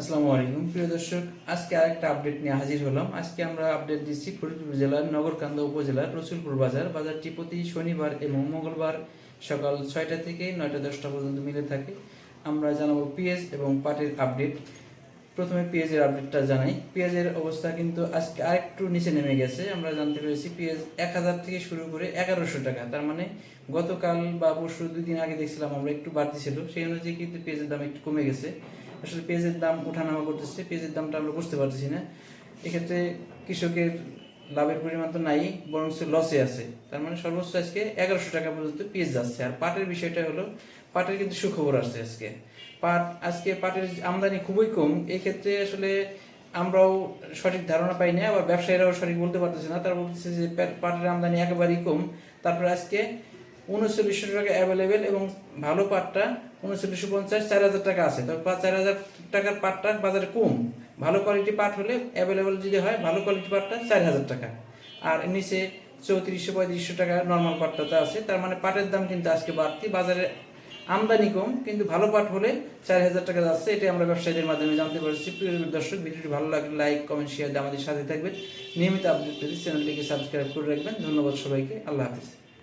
আসসালামু আলাইকুম, প্রিয় দর্শক, আজকে আরেকটা আপডেট নিয়ে হাজির হলাম। আজকে আমরা আপডেট দিচ্ছি ফরিদপুর জেলার নগরকান্দা উপজেলার রসুলপুর বাজার। বাজারটি প্রতি শনিবার এবং মঙ্গলবার সকাল ছয়টা থেকে নয়টা দশটা পর্যন্ত মিলে থাকে। আমরা জানাব পেঁয়াজ এবং পাটের আপডেট প্রথমে পেঁয়াজের আপডেটটা জানাই। পেঁয়াজের অবস্থা কিন্তু আজকে আরেকটু নিচে নেমে গেছে। আমরা জানতে পেরেছি পেঁয়াজ এক হাজার থেকে শুরু করে এগারোশো টাকা। তার মানে গতকাল বা পরশু দুই দিন আগে দেখছিলাম আমরা একটু বাড়তি ছিল। সেই অনুযায়ী কিন্তু পেঁয়াজের দাম একটু কমে গেছে। আসলে পেঁয়াজের দাম ওঠানামা করতেছে, পেঁয়াজের দামটা আমরা বুঝতে পারতেছি না। এক্ষেত্রে কৃষকের লাভের পরিমাণ তো নাই বরং লসে আছে। তার মানে সর্বোচ্চ আজকে এগারোশো টাকা পর্যন্ত পেঁয়াজ যাচ্ছে। আর পাটের বিষয়টা হলো, পাটের কিন্তু সুখবর আসছে আজকে। পাট, আজকে পাটের আমদানি খুবই কম। এই ক্ষেত্রে আসলে আমরাও সঠিক ধারণা পাই না আবার ব্যবসায়ীরাও সঠিক বলতে পারতেছে না। তারা বলতেছে যে পাটের আমদানি একেবারেই কম। তারপরে আজকে উনচল্লিশশো টাকা অ্যাভেলেবেল এবং ভালো পাটটা উনচল্লিশশো পঞ্চাশ, চার হাজার টাকা আছে। তো চার হাজার টাকার পাটটা বাজারে কম। ভালো কোয়ালিটি পাট হলে অ্যাভেলেবেল যদি হয়, ভালো কোয়ালিটি পাটটা চার হাজার টাকা। আর নিচে চৌত্রিশশো, পঁয়ত্রিশশো টাকা নর্মাল পাটটাতে আছে। তার মানে পাটের দাম কিন্তু আজকে বাড়তি। বাজারে আমদানি কম, কিন্তু ভালো পাট হলে চার হাজার টাকা যাচ্ছে। এটা আমরা ব্যবসায়ীদের মাধ্যমে জানতে পারছি। প্রিয় দর্শক, ভিডিওটি ভালো লাগলে লাইক কমেন্ট শেয়ার আমাদের সাথে থাকবেন। নিয়মিত আপডেট পেতে চ্যানেলটিকে সাবস্ক্রাইব করে রাখবেন। ধন্যবাদ সবাইকে। আল্লাহ হাফিজ।